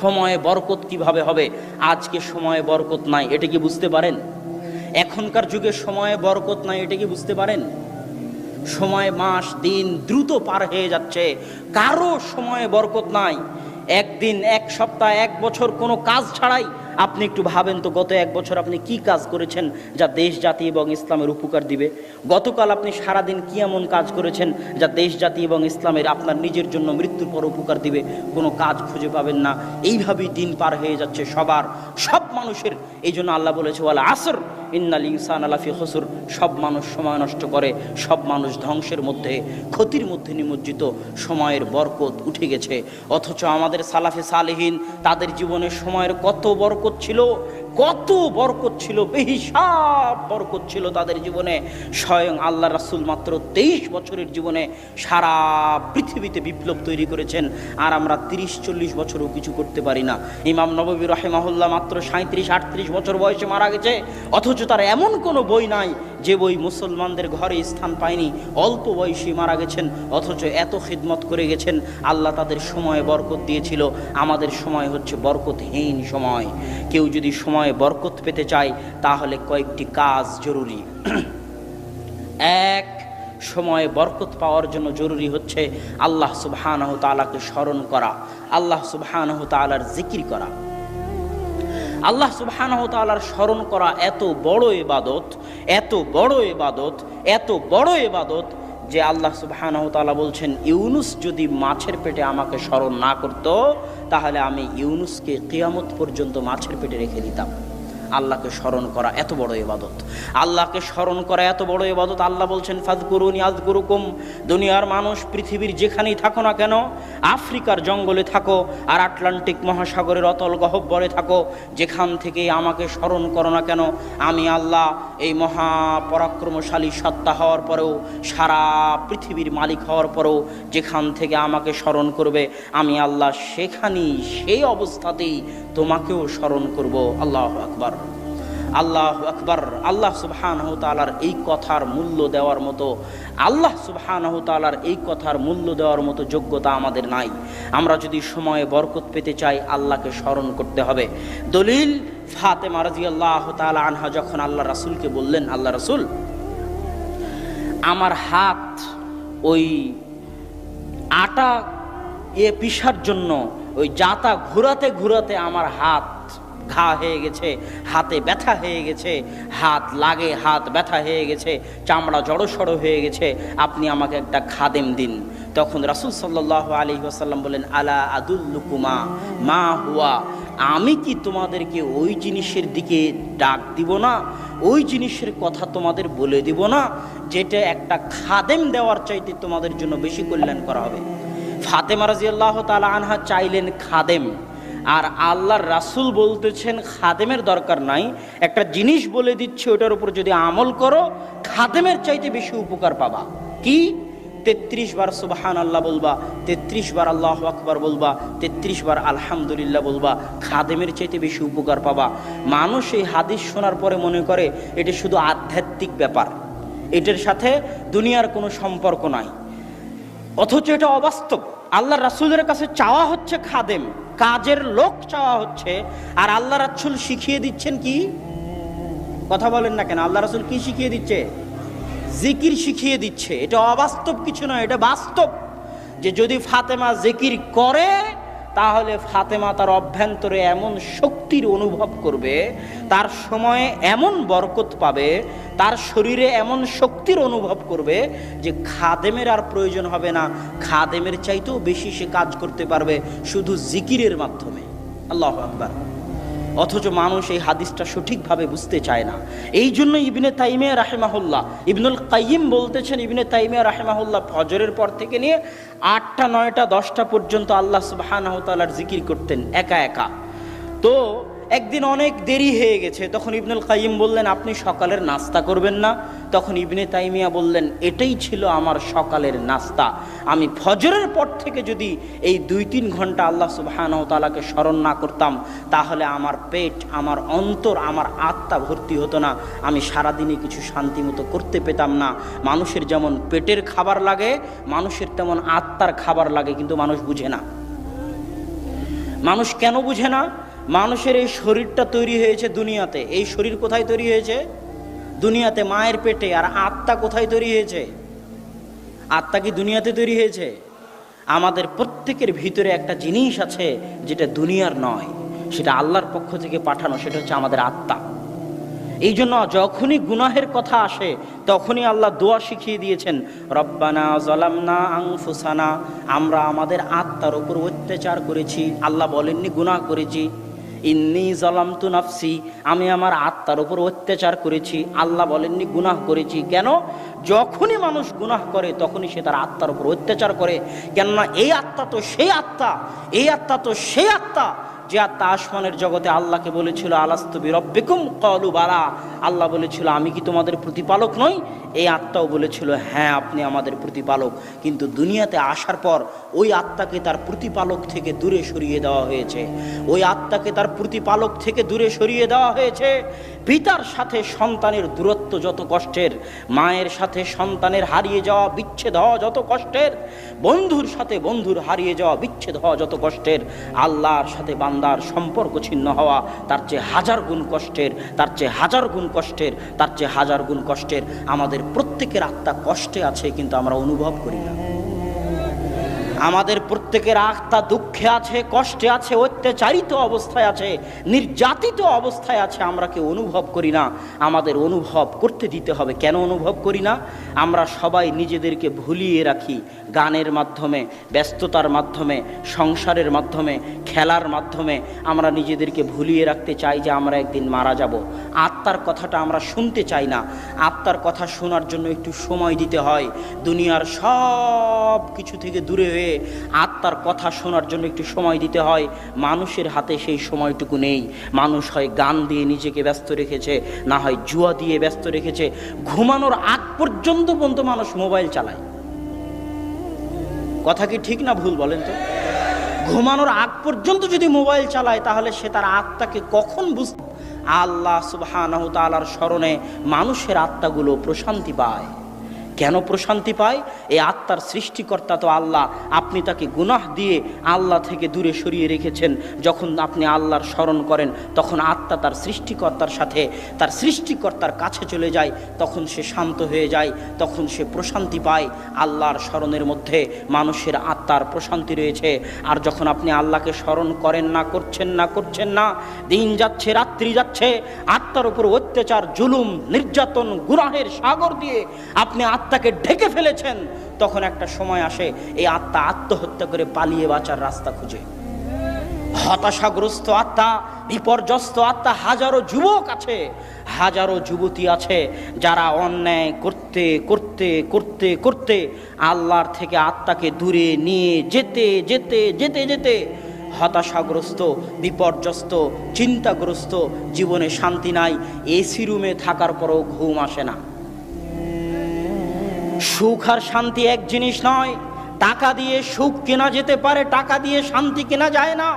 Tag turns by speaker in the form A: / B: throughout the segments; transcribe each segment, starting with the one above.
A: সময়ে বরকত কীভাবে হবে? আজকে সময়ে বরকত নাই, এটা কি বুঝতে পারেন? এখনকার যুগে সময়ে বরকত নাই, এটা কি বুঝতে পারেন? সময় মাস দিন দ্রুত পার হয়ে যাচ্ছে, কারও সময়ে বরকত নাই। একদিন, এক সপ্তাহ, এক বছর কোনো কাজ ছাড়াই আপনি একটু ভাবেন তো, গত এক বছর আপনি কি কাজ করেছেন যা দেশ, জাতি এবং ইসলামের উপকার দিবে? গতকাল আপনি সারাদিন কি এমন কাজ করেছেন যা দেশ, জাতি এবং ইসলামের আপনার নিজের জন্য মৃত্যুর পর উপকার দিবে? কোনো কাজ খুঁজে পাবেন না। এইভাবেই দিন পার হয়ে যাচ্ছে সবার, সব মানুষের। এই জন্য আল্লাহ বলেছে, ওয়ালা আসর, ইন্নাল ইনসান আলাফি হসুর সব মানুষ সময় নষ্ট করে, সব মানুষ ধ্বংসের মধ্যে, ক্ষতির মধ্যে নিমজ্জিত। সময়ের বরকত উঠে গেছে। অথচ আমাদের সালাফে সালেহীন, তাদের জীবনে সময়ের কত বরকত ছিল, কত বরকত ছিল, বেহিসাব বরকত ছিল তাদের জীবনে। স্বয়ং আল্লাহ রাসুল মাত্র তেইশ বছরের জীবনে সারা পৃথিবীতে বিপ্লব তৈরি করেছেন, আর আমরা তিরিশ, চল্লিশ বছরও কিছু করতে পারি না। ইমাম নবী রহেমাহুল্লাহ মাত্র সাঁত্রিশ আটত্রিশ বছর বয়সে মারা গেছে, অথচ তার এমন কোনো বই নাই যে বই মুসলমানদের ঘরে স্থান পায়নি, অল্প বয়সী মারা গেছেন, অথচ এত খিদমত করে গেছেন, আল্লাহ তাদের সময়ে বরকত দিয়েছিল। আমাদের সময় হচ্ছে বরকতহীন সময়। কেউ যদি সময়ে বরকত পেতে চায়, তাহলে কয়েকটি কাজ জরুরি। এক, সময়ে বরকত পাওয়ার জন্য জরুরি হচ্ছে আল্লাহ সুবহানাহু তাআলাকে স্মরণ করা। আল্লাহ সুবহানাহু তাআলার জিকির করা। আল্লাহ সুবাহ স্মরণ করা এত বড় এবাদত এত বড় এবাদত এত বড় এবাদত যে আল্লাহ সুবাহ বলছেন, ইউনুস যদি মাছের পেটে আমাকে স্মরণ না করত, তাহলে আমি ইউনুসকে কিয়ামত পর্যন্ত মাছের পেটে রেখে দিতাম। আল্লাহকে স্মরণ করা এত বড় ইবাদত। আল্লাহকে স্মরণ করা এত বড় ইবাদত। আল্লাহ বলছেন ফাজগুরুনি আজগুরুকুম দুনিয়ার মানুষ, পৃথিবীর যেখানেই থাকো না কেন, আফ্রিকার জঙ্গলে থাকো আর আটলান্টিক মহাসাগরের অতল গহব্বরে থাকো, যেখান থেকে আমাকে স্মরণ করো না কেন, আমি আল্লাহ এই মহা পরাক্রমশালী সত্তা হওয়ার পরেও, সারা পৃথিবীর মালিক হওয়ার পরেও, যেখান থেকে আমাকে স্মরণ করবে, আমি আল্লাহ সেখানেই, সেই অবস্থাতেই তোমাকেও স্মরণ করব। আল্লাহ আকবার। আল্লাহ আকবার, আল্লাহ সুবহানাহু তাআলার এই কথার মূল্য দেওয়ার মতো, আল্লাহ সুবহানাহু তাআলার এই কথার মূল্য দেওয়ার মতো যোগ্যতা আমাদের নাই। আমরা যদি সময়ে বরকত পেতে চাই, আল্লাহকে স্মরণ করতে হবে। দলিল, ফাতেমা আল্লাহ তাআলা আনহা যখন আল্লাহ রাসূলকে বললেন, আল্লাহ রাসুল, আমার হাত ওই আটা এ পিসার জন্য, ওই জাতা ঘোরাতে ঘোরাতে আমার হাত ঘা হয়ে গেছে, হাতে ব্যথা হয়ে গেছে, হাত লাগে, হাত ব্যথা হয়ে গেছে, চামড়া জড়সড় হয়ে গেছে, আপনি আমাকে একটা খাদেম দিন। তখন রাসুল সাল্লাহ আলী আসাল্লাম বলেন, আলা আদুল্লুকুমা মা হুয়া, আমি কি তোমাদেরকে ওই জিনিসের দিকে ডাক দিব না? ওই জিনিসের কথা তোমাদের বলে দিব না, যেটা একটা খাদেম দেওয়ার চাইতে তোমাদের জন্য বেশি কল্যাণ করা হবে? ফাতেমা রাজিয়াল্লাহ তালা আনহা চাইলেন খাদেম। আর আল্লাহর রাসুল বলতেছেন, খাদেমের দরকার নাই। একটা জিনিস বলে দিচ্ছে, ওটার উপর যদি আমল করো, খাদেমের চাইতে বেশি উপকার পাবা। কি? তেত্রিশ বার সুবাহান আল্লাহ বলবা, তেত্রিশ বার আল্লাহ আকবার বলবা, তেত্রিশ বার আলহামদুলিল্লাহ বলবা, খাদেমের চাইতে বেশি উপকার পাবা। মানুষ এই হাদিস শোনার পরে মনে করে, এটা শুধু আধ্যাত্মিক ব্যাপার। এটার সাথে দুনিয়ার কোনো সম্পর্ক নাই। অথচ এটা অবাস্তব। আল্লাহ রাসুলের কাছে চাওয়া হচ্ছে খাদেম, কাজের লোক চাওয়া হচ্ছে, আর আল্লাহ রাসুল শিখিয়ে দিচ্ছেন কি? কথা বলেন না কেন, আল্লাহ রাসুল কি শিখিয়ে দিচ্ছে? জিকির শিখিয়ে দিচ্ছে। এটা অবাস্তব কিছু নয়, এটা বাস্তব। যে যদি ফাতেমা জিকির করে তাহলে ফাতেমা তার অভ্যন্তরে এমন শক্তির অনুভব করবে, তার সময়ে এমন বরকত পাবে, তার শরীরে এমন শক্তির অনুভব করবে যে খাদেমের আর প্রয়োজন হবে না। খাদেমের চাইতেও বেশি সে কাজ করতে পারবে শুধু জিকিরের মাধ্যমে। আল্লাহ আকবার। অথচ মানুষ এই হাদিসটা সঠিকভাবে বুঝতে চায় না। এই জন্য ইবনে তাইমে রাহেমাহুল্লাহ, ইবনুল কাইম বলতেছেন, ইবনে তাইমে রাহেমাহুল্লাহ ফজরের পর থেকে নিয়ে আটটা, নয়টা, দশটা পর্যন্ত আল্লাহ সুবাহান জিকির করতেন একা একা। তো একদিন অনেক দেরি হয়ে গেছে। তখন ইবনুল কাইম বললেন, আপনি সকালের নাস্তা করবেন না। তখন ইবনে তাইমিয়া বললেন, এটাই ছিল আমার সকালের নাস্তা। আমি ফজরের পর থেকে যদি এই দুই তিন ঘণ্টা আল্লাহ সুবাহানাহ তালাকে স্মরণ না করতাম, তাহলে আমার পেট, আমার অন্তর, আমার আত্মা ভর্তি হতো না। আমি সারাদিনে কিছু শান্তি মতো করতে পেতাম না। মানুষের যেমন পেটের খাবার লাগে, মানুষের তেমন আত্মার খাবার লাগে, কিন্তু মানুষ বুঝে না। মানুষ কেন বুঝে না? মানুষের এই শরীরটা তৈরি হয়েছে দুনিয়াতে। এই শরীর কোথায় তৈরি হয়েছে? দুনিয়াতে মায়ের পেটে। আর আত্মা কোথায় তৈরি হয়েছে? আত্মা কি দুনিয়াতে তৈরি হয়েছে? আমাদের প্রত্যেকের ভিতরে একটা জিনিস আছে যেটা দুনিয়ার নয়, সেটা আল্লাহর পক্ষ থেকে পাঠানো, সেটা হচ্ছে আমাদের আত্মা। এই জন্য যখনই গুনাহের কথা আসে, তখনই আল্লাহ দোয়া শিখিয়ে দিয়েছেন, রব্বানা জলামনা আংফুসানা আমরা আমাদের আত্মার উপর অত্যাচার করেছি, আল্লাহ বলেননি গুনাহ করেছি। ইন্নি জলামতু নাফসি আমি আমার আত্মার উপর অত্যাচার করেছি, আল্লাহ বলেননি গুনাহ করেছি। কেন? যখনই মানুষ গুনাহ করে, তখনই সে তার আত্মার উপর অত্যাচার করে। কেননা এই আত্মা তো সেই আত্মা, এই আত্মা তো সেই আত্মা। যে আত্মা আসমানের জগতে আল্লাহকে বলেছিল আলাস্তবি রব্বিকুম কলু বালা। আল্লাহ বলেছিল, আমি কি তোমাদের প্রতিপালক নই? এই আত্মাও বলেছিল হ্যাঁ আপনি আমাদের প্রতিপালক। কিন্তু দুনিয়াতে আসার পর ওই আত্মাকে তার প্রতিপালক থেকে দূরে সরিয়ে দেওয়া হয়েছে। ওই আত্মাকে তার প্রতিপালক থেকে দূরে সরিয়ে দেওয়া হয়েছে। পিতার সাথে সন্তানের দূরত্ব যত কষ্টের, মায়ের সাথে সন্তানের হারিয়ে যাওয়া বিচ্ছেদ হওয়া যত কষ্টের, বন্ধুর সাথে বন্ধুর হারিয়ে যাওয়া বিচ্ছেদ হওয়া যত কষ্টের, আল্লাহর সাথে বান্দার সম্পর্ক ছিন্ন হওয়া, তার চেয়ে হাজার গুণ কষ্টের, তার চেয়ে হাজার গুণ কষ্টের, তার চেয়ে হাজার গুণ কষ্টের আমাদের প্রত্যেকের আত্মা কষ্টে আছে কিন্তু আমরা অনুভব করি না। আমাদের প্রত্যেকের আত্মা দুঃখে আছে, কষ্টে আছে, অত্যাচারিত অবস্থায় আছে, নির্যাতিত অবস্থায় আছে, আমরা কেউ অনুভব করি না। আমাদের অনুভব করতে দিতে হবে। কেন অনুভব করি না? আমরা সবাই নিজেদেরকে ভুলিয়ে রাখি। গানের মাধ্যমে, ব্যস্ততার মাধ্যমে, সংসারের মাধ্যমে, খেলার মাধ্যমে আমরা নিজেদেরকে ভুলিয়ে রাখতে চাই যে আমরা একদিন মারা যাব। আত্মার কথাটা আমরা শুনতে চাই না। আত্মার কথা শোনার জন্য একটু সময় দিতে হয়। দুনিয়ার সব কিছু থেকে দূরে হয়ে আত্মার কথা শোনার জন্য একটু সময় দিতে হয়। মানুষের হাতে সেই সময়টুকু নেই। মানুষ হয় গান দিয়ে নিজেকে ব্যস্ত রেখেছে, না হয় জুয়া দিয়ে ব্যস্ত রেখেছে। ঘুমানোর আগ পর্যন্ত পর্যন্ত মানুষ মোবাইল চালায়। কথা কি ঠিক না ভুল বলেন তো? ঘুমানোর আগ পর্যন্ত যদি মোবাইল চালায়, তাহলে সে তার আত্মাকে কখন বুঝ আল্লাহ সুবহানাহু তাআলার স্মরণে মানুষের আত্মাগুলো প্রশান্তি পায়। কেন প্রশান্তি পায়? এই আত্মার সৃষ্টিকর্তা তো আল্লাহ। আপনি তাকে গুনাহ দিয়ে আল্লাহ থেকে দূরে সরিয়ে রেখেছেন। যখন আপনি আল্লাহর স্মরণ করেন, তখন আত্মা তার সৃষ্টিকর্তার সাথে, তার সৃষ্টিকর্তার কাছে চলে যায়। তখন সে শান্ত হয়ে যায়, তখন সে প্রশান্তি পায়। আল্লাহর স্মরণের মধ্যে মানুষের আত্মার প্রশান্তি রয়েছে। আর যখন আপনি আল্লাহকে স্মরণ করেন না, করছেন না করছেন না, দিন যাচ্ছে, রাত্রি যাচ্ছে, আত্মার উপর অত্যাচার, জুলুম, নির্যাতন গুরাহের সাগর দিয়ে আপনি আত্মাকে ঢেকে ফেলেছেন, তখন একটা সময় আসে, এই আত্মা আত্মহত্যা করে পালিয়ে বাঁচার রাস্তা খুঁজে। হতাশাগ্রস্ত আত্মা, বিপর্যস্ত আত্মা, হাজারো যুবক আছে, হাজারো যুবতী আছে, যারা অন্যায় করতে করতে করতে করতে আল্লাহর থেকে আত্মাকে দূরে নিয়ে যেতে যেতে যেতে যেতে হতাশাগ্রস্ত, বিপর্যস্ত, চিন্তাগ্রস্ত, জীবনে শান্তি নাই এসি রুমে থাকার পরেও ঘুম আসে না। সুখ আর শান্তি এক জিনিস নয়, টাকা দিয়ে সুখ কেনা যেতে পারে, টাকা দিয়ে শান্তি কেনা যায় না।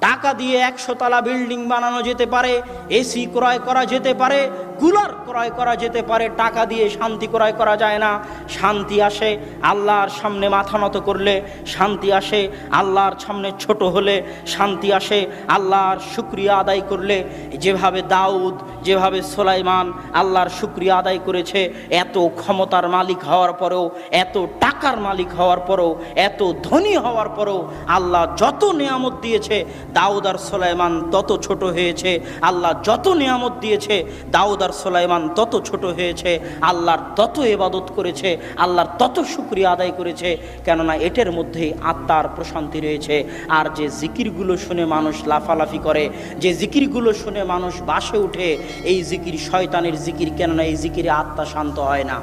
A: টাকা দিয়ে একশো তলা বিল্ডিং বানানো যেতে পারে এসি ক্রয় করা যেতে পারে কুলার ক্রয় করা যেতে পারে, টাকা দিয়ে শান্তি ক্রয় করা যায় না। শান্তি আসে আল্লাহর সামনে মাথা নত করলে, শান্তি আসে আল্লাহর সামনে ছোট হলে, শান্তি আসে আল্লাহর শুক্রিয়া আদায় করলে। যেভাবে দাউদ, যেভাবে সোলাইমান আল্লাহর শুক্রিয়া আদায় করেছে, এত ক্ষমতার মালিক হওয়ার পরেও, এত টাকার মালিক হওয়ার পরেও, এত ধনী হওয়ার পরেও আল্লাহ যত নিয়ামত দিয়েছে, দাউদ আর সোলাইমান তত ছোট হয়েছে। আল্লাহ যত নিয়ামত দিয়েছে, দাউদ আর সোলাইমান তত ছোট হয়েছে, আল্লাহর তত এবাদত করেছে, আল্লাহর তত সুক্রিয়া আদায় করেছে, কেননা এটার মধ্যেই আত্মার প্রশান্তি রয়েছে। আর যে জিকিরগুলো শুনে মানুষ লাফালাফি করে, যে জিকিরগুলো শুনে মানুষ বাসে উঠে, এই জিকির শয়তানের জিকির, কেননা এই জিকিরে আত্মা শান্ত হয় না।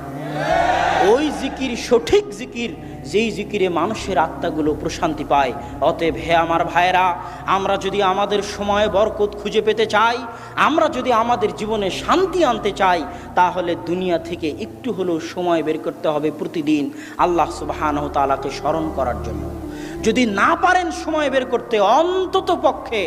A: ওই জিকির, সঠিক জিকির, যেই জিকিরে মানুষের আত্মাগুলো প্রশান্তি পায়। অতএব হে আমার ভাইরা আমরা যদি আমাদের সময়, বরকত খুঁজে পেতে চাই, আমরা যদি আমাদের জীবনে শান্তি আনতে চাই, তাহলে দুনিয়া থেকে একটু হলেও সময় বের করতে হবে প্রতিদিন আল্লাহ সুবাহানহ তালাকে স্মরণ করার জন্য। যদি না পারেন সময় বের করতে, অন্তত পক্ষে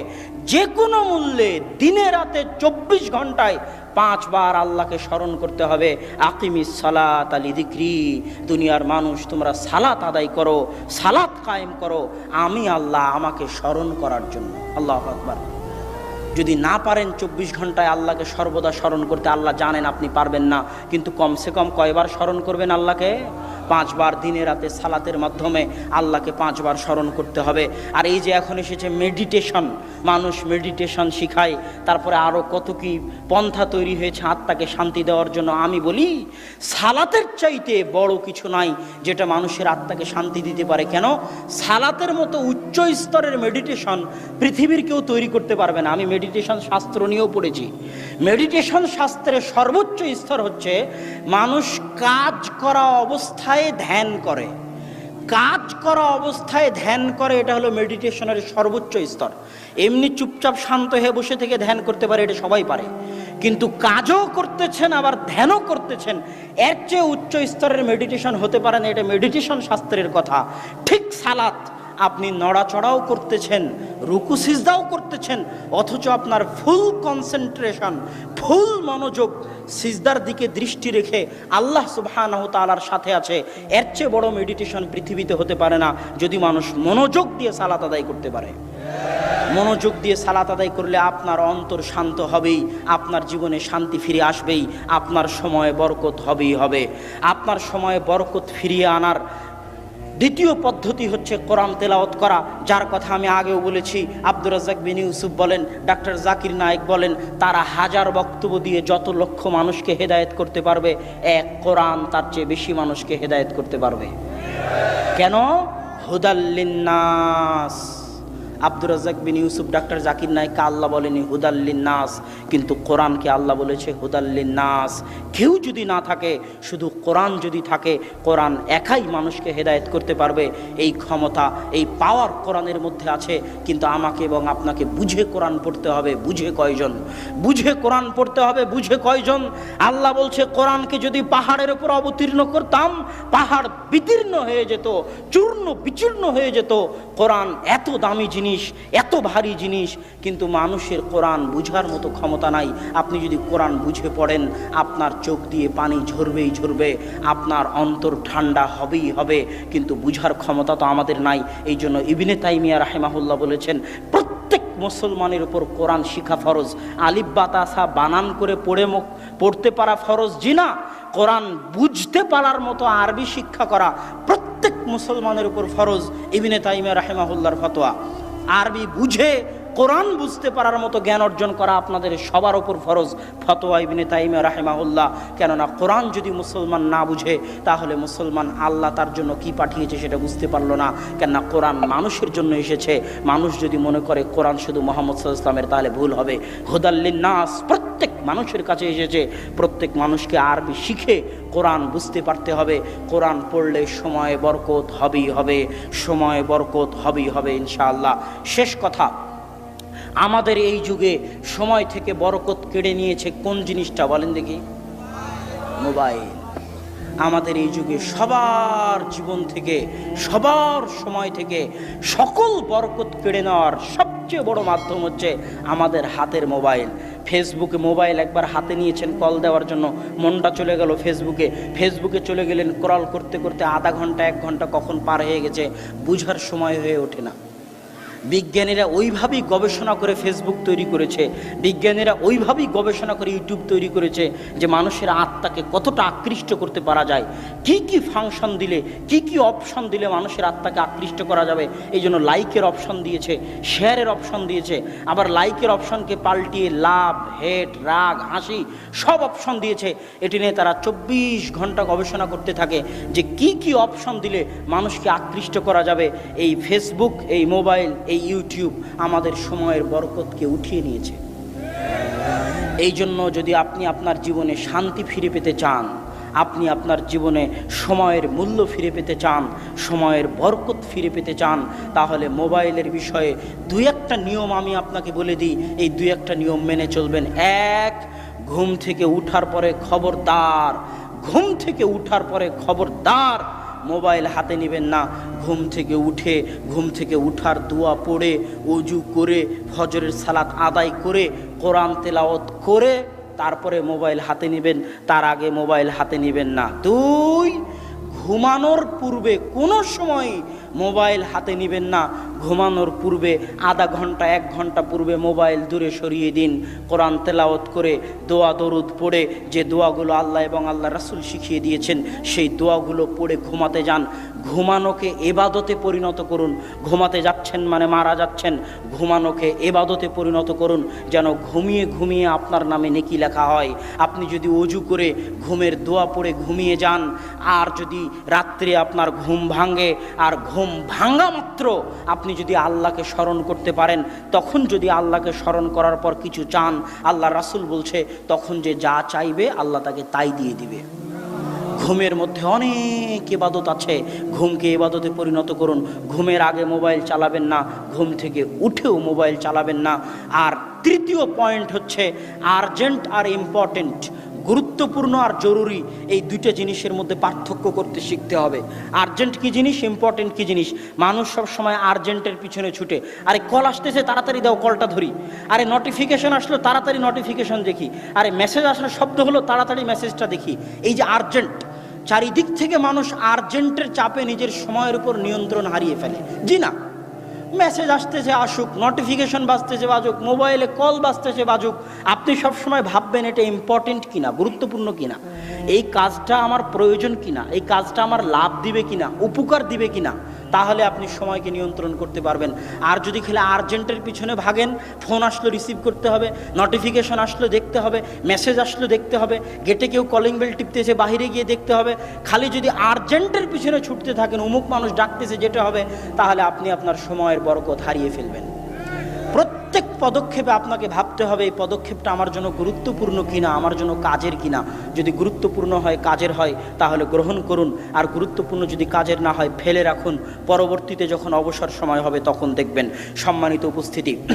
A: যে কোনো মূল্যে দিনে রাতে চব্বিশ ঘন্টায় পাঁচবার আল্লাহকে স্মরণ করতে হবে। আকিমি সালাত আলি দিক্রি। দুনিয়ার মানুষ, তোমরা সালাত আদায় করো, সালাত কায়েম করো। আমি আল্লাহ আমাকে স্মরণ করার জন্য। আল্লাহ আকবার। যদি না পারেন চব্বিশ ঘন্টায় আল্লাহকে সর্বদা স্মরণ করতে, আল্লাহ জানেন আপনি পারবেন না। কিন্তু কমসে কম কয়বার স্মরণ করবেন আল্লাহকে? পাঁচবার দিনে রাতে সালাতের মাধ্যমে আল্লাহকে পাঁচবার স্মরণ করতে হবে। আর এই যে এখন এসেছে মেডিটেশন মানুষ মেডিটেশন শিখায়, তারপরে আরও কত কি পন্থা তৈরি হয়েছে আত্মাকে শান্তি দেওয়ার জন্য। আমি বলি, সালাতের চাইতে বড় কিছু নাই যেটা মানুষের আত্মাকে শান্তি দিতে পারে। কেন? সালাতের মতো উচ্চ স্তরের মেডিটেশন পৃথিবীর কেউ তৈরি করতে পারবে না। আমি মেডিটেশন শাস্ত্র নিয়েও পড়েছি। মেডিটেশন শাস্ত্রের সর্বোচ্চ স্তর হচ্ছে, মানুষ কাজ করা অবস্থায় ধ্যান করে। কাজ করা অবস্থায় ধ্যান করে, এটা হলো মেডিটেশনের সর্বোচ্চ স্তর। এমনি চুপচাপ শান্ত হয়ে বসে থেকে ধ্যান করতে পারে, এটা সবাই পারে। কিন্তু কাজও করতেছেন, আবার ধ্যানও করতেছেন, এর চেয়ে উচ্চ স্তরের মেডিটেশন হতে পারে না, এটা মেডিটেশন শাস্ত্রের কথা। ঠিক সালাত আপনি নড়াচড়াও করতেছেন, রুকু সিজদাও করতেছেন, অথচ আপনার ফুল কনসেন্ট্রেশন ফুল মনোযোগ সিজদার দিকে দৃষ্টি রেখে আল্লাহ সুবহানাহু তাআলার সাথে আছে। এর চেয়ে বড় মেডিটেশন পৃথিবীতে হতে পারে না, যদি মানুষ মনোযোগ দিয়ে সালাত আদায় করতে পারে। মনোযোগ দিয়ে সালাত আদায় করলে আপনার অন্তর শান্ত হবেই, আপনার জীবনে শান্তি ফিরে আসবেই, আপনার সময় বরকত হবেই হবে। আপনার সময় বরকত ফিরিয়ে আনার দ্বিতীয় পদ্ধতি হচ্ছে কোরআন তেলাওত করা, যার কথা আমি আগেও বলেছি। আব্দুর রাজাক বিন ইউসুফ বলেন, ডাক্তার জাকির নায়েক বলেন, তারা হাজার বক্তব্য দিয়ে যত লক্ষ মানুষকে হেদায়ত করতে পারবে, এক কোরআন তার চেয়ে বেশি মানুষকে হেদায়ত করতে পারবে। কেন? হুদাল্লিন্নাস আব্দুর রাজ্জাক বিন ইউসুফ, ডাক্তার জাকির নায়ককে আল্লাহ বলেনি? হুদাল্লিন নাস। কিন্তু কোরআনকে আল্লাহ বলেছে? হুদাল্লিন নাস। কেউ যদি না থাকে, শুধু কোরআন যদি থাকে, কোরআন একাই মানুষকে হেদায়েত করতে পারবে। এই ক্ষমতা, এই পাওয়ার কোরআনের মধ্যে আছে। কিন্তু আমাকে এবং আপনাকে বুঝে কোরআন পড়তে হবে, বুঝে কয়জন? বুঝে কোরআন পড়তে হবে, বুঝে কয়জন? আল্লাহ বলছে, কোরআনকে যদি পাহাড়ের উপর অবতীর্ণ করতাম, পাহাড় বিতীর্ণ হয়ে যেত, চূর্ণ বিচূর্ণ হয়ে যেত, কোরআন এত দামি জিনিস এত ভারী জিনিস, কিন্তু মানুষের কোরআন বুঝার মতো ক্ষমতা নাই। আপনি যদি কোরআন বুঝে পড়েন, আপনার চোখ দিয়ে পানি ঝরবেই ঝরবে, আপনার অন্তর ঠান্ডা হবেই হবে, কিন্তু বুঝার ক্ষমতা তো আমাদের নাই। এই জন্য ইবিনে তাইমিয়া রাহেমাহুল্লাহ বলেছেন, প্রত্যেক মুসলমানের উপর কোরআন শিখা ফরজ। আলিফ বাতাসা বানান করে পড়ে মুখ পড়তে পারা ফরজ জিনা কোরআন বুঝতে পারার মতো আরবি শিক্ষা করা প্রত্যেক মুসলমানের উপর ফরজ, ইবিনে তাইমিয়া রাহেমাহুল্লার ফতোয়া। আরবি বুঝে কোরআন বুঝতে পারার মতো জ্ঞান অর্জন করা আপনাদের সবার ওপর ফরজ। ফতোয়া ইবিনে তাইমিয়া রাহেমাহুল্লাহ। কেননা কোরআন যদি মুসলমান না বুঝে, তাহলে মুসলমান আল্লাহ তার জন্য কি পাঠিয়েছে সেটা বুঝতে পারল না। কেননা কোরআন মানুষের জন্য এসেছে। মানুষ যদি মনে করে কোরআন শুধু মোহাম্মদ ইসলামের তাহলে ভুল হবে। হুদাল্লিন নাস প্রত্যেক মানুষের কাছে এসেছে। প্রত্যেক মানুষকে আরবি শিখে কোরআন বুঝতে পারতে হবে। কোরআন পড়লে সময় বরকত হবেই হবে। সময় বরকত হবেই হবে ইনশাআল্লাহ। শেষ কথা আমাদের এই যুগে সময় থেকে বরকত কেড়ে নিয়েছে কোন জিনিসটা বলেন দেখি? মোবাইল। আমাদের এই যুগে সবার জীবন থেকে, সবার সময় থেকে সকল বরকত কেড়ে নেওয়ার সবচেয়ে বড় মাধ্যম হচ্ছে আমাদের হাতের মোবাইল। ফেসবুকে মোবাইল একবার হাতে নিয়েছেন কল দেওয়ার জন্য, মনটা চলে গেল ফেসবুকে। ফেসবুকে চলে গেলেন ক্রল করতে করতে আধা ঘণ্টা, এক ঘণ্টা কখন পার হয়ে গেছে, বুঝার সময় হয়ে ওঠে না। বিজ্ঞানীরা ওইভাবেই গবেষণা করে ফেসবুক তৈরি করেছে। বিজ্ঞানীরা ওইভাবেই গবেষণা করে ইউটিউব তৈরি করেছে যে মানুষের আত্মাকে কতটা আকৃষ্ট করতে পারা যায়। কি কি ফাংশন দিলে, কি কি অপশন দিলে মানুষের আত্মাকে আকৃষ্ট করা যাবে? এই জন্য লাইকের অপশন দিয়েছে শেয়ারের অপশন দিয়েছে। আবার লাইকের অপশনকে পাল্টিয়ে লাভ হেট রাগ, হাসি সব অপশন দিয়েছে। এটি নিয়ে তারা চব্বিশ ঘণ্টা গবেষণা করতে থাকে যে কি কি অপশন দিলে মানুষকে আকৃষ্ট করা যাবে। এই ফেসবুক এই মোবাইল এই ইউটিউব আমাদের সময়ের বরকতকে উঠিয়ে নিয়েছে। এই জন্য যদি আপনি আপনার জীবনে শান্তি ফিরে পেতে চান, আপনি আপনার জীবনে সময়ের মূল্য ফিরে পেতে চান, সময়ের বরকত ফিরে পেতে চান, তাহলে মোবাইলের বিষয়ে দুই একটা নিয়ম আমি আপনাকে বলে দিই। এই দুই একটা নিয়ম মেনে চলবেন। এক, ঘুম থেকে উঠার পরে খবরদার। ঘুম থেকে উঠার পরে খবরদার। মোবাইল হাতে নেবেন না। ঘুম থেকে উঠে, ঘুম থেকে উঠার দোয়া পড়ে, উজু করে, ফজরের সালাত আদায় করে, কোরআন তেলাওত করে, তারপরে মোবাইল হাতে নেবেন। তার আগে মোবাইল হাতে নেবেন না। দুই, ঘুমানোর পূর্বে কোনো সময় মোবাইল হাতে নেবেন না। ঘুমানোর পূর্বে আধা ঘণ্টা, এক ঘণ্টা পূর্বে মোবাইল দূরে সরিয়ে দিন। কোরআন তেলাওত করে দোয়া দরুদ পড়ে যে দোয়াগুলো আল্লাহ এবং আল্লাহ রাসুল শিখিয়ে দিয়েছেন, সেই দোয়াগুলো পড়ে ঘুমাতে যান। ঘুমানোকে এবাদতে পরিণত করুন। ঘুমাতে যাচ্ছেন মানে মারা যাচ্ছেন। ঘুমানোকে এবাদতে পরিণত করুন। যেন ঘুমিয়ে ঘুমিয়ে আপনার নামে নেকি লেখা হয়। আপনি যদি অজু করে ঘুমের দোয়া পড়ে ঘুমিয়ে যান, আর যদি রাত্রে আপনার ঘুম ভাঙে, আর ঘুম ভাঙা মাত্র আপনি যদি আল্লাহকে স্মরণ করতে পারেন, তখন যদি আল্লাহকে স্মরণ করার পর কিছু চান, আল্লাহ রাসূল বলছে, তখন যে যা চাইবে আল্লাহ তাকে তাই দিয়ে দিবে। ঘুমের মধ্যে অনেক ইবাদত আছে। ঘুমকে ইবাদতে পরিণত করুন। ঘুমের আগে মোবাইল চালাবেন না, ঘুম থেকে উঠেও মোবাইল চালাবেন না। আর তৃতীয় পয়েন্ট হচ্ছে আর্জেন্ট আর ইম্পর্টেন্ট গুরুত্বপূর্ণ আর জরুরি এই দুইটা জিনিসের মধ্যে পার্থক্য করতে শিখতে হবে। আর্জেন্ট কি জিনিস? ইম্পর্টেন্ট কি জিনিস? মানুষ সব সময় আর্জেন্টের পিছনে ছুটে। আরে কল আসতেছে, তাড়াতাড়ি দাও কলটা ধরি। আরে নোটিফিকেশন আসলো, তাড়াতাড়ি নোটিফিকেশন দেখি। আরে মেসেজ আসলো, শব্দ হলো, তাড়াতাড়ি মেসেজটা দেখি। এই যে আর্জেন্ট চারিদিক থেকে মানুষ আর্জেন্টের চাপে নিজের সময়ের উপর নিয়ন্ত্রণ হারিয়ে ফেলে। জি না? মেসেজ আসতেছে আসুক নোটিফিকেশন বাজতেছে বাজুক মোবাইলে কল বাজতেছে বাজুক, আপনি সবসময় ভাববেন এটা ইম্পর্টেন্ট কিনা, গুরুত্বপূর্ণ কিনা, এই কাজটা আমার প্রয়োজন কিনা, এই কাজটা আমার লাভ দিবে কিনা, উপকার দিবে কিনা তাহলে আপনি সময়কে নিয়ন্ত্রণ করতে পারবেন। আর যদি খেলে আর্জেন্টের পিছনে ভাগেন, ফোন আসলো রিসিভ করতে হবে নোটিফিকেশন আসলো, দেখতে হবে মেসেজ আসলো, দেখতে হবে গেটে কেউ কলিং বেল টিপতেছে বাহিরে গিয়ে দেখতে হবে। খালি যদি আর্জেন্টের পিছনে ছুটতে থাকেন, অমুক মানুষ ডাকতেছে যেটা হবে, তাহলে আপনি আপনার সময়ের বরকত হারিয়ে ফেলবেন। প্রত্যেক পদক্ষেপে আপনাকে ভাবতে হবে এই পদক্ষেপটা আমার জন্য গুরুত্বপূর্ণ কিনা, আমার জন্য কাজের কিনা। যদি গুরুত্বপূর্ণ হয়, কাজের হয়, তাহলে গ্রহণ করুন। আর গুরুত্বপূর্ণ যদি কাজের না হয়, ফেলে রাখুন। পরবর্তীতে যখন অবসর সময় হবে, তখন দেখবেন সম্মানিত উপস্থিতি।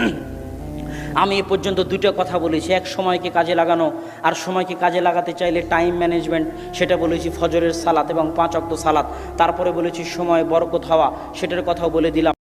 A: আমি এ পর্যন্ত দুটো কথা বলেছি। এক, সময়কে কাজে লাগানো। আর সময়কে কাজে লাগাতে চাইলে টাইম ম্যানেজমেন্ট সেটা বলেছি ফজরের সালাত এবং পাঁচ অক্ত সালাত। তারপরে বলেছি সময়, বরকত হওয়া, সেটার কথাও বলে দিলাম।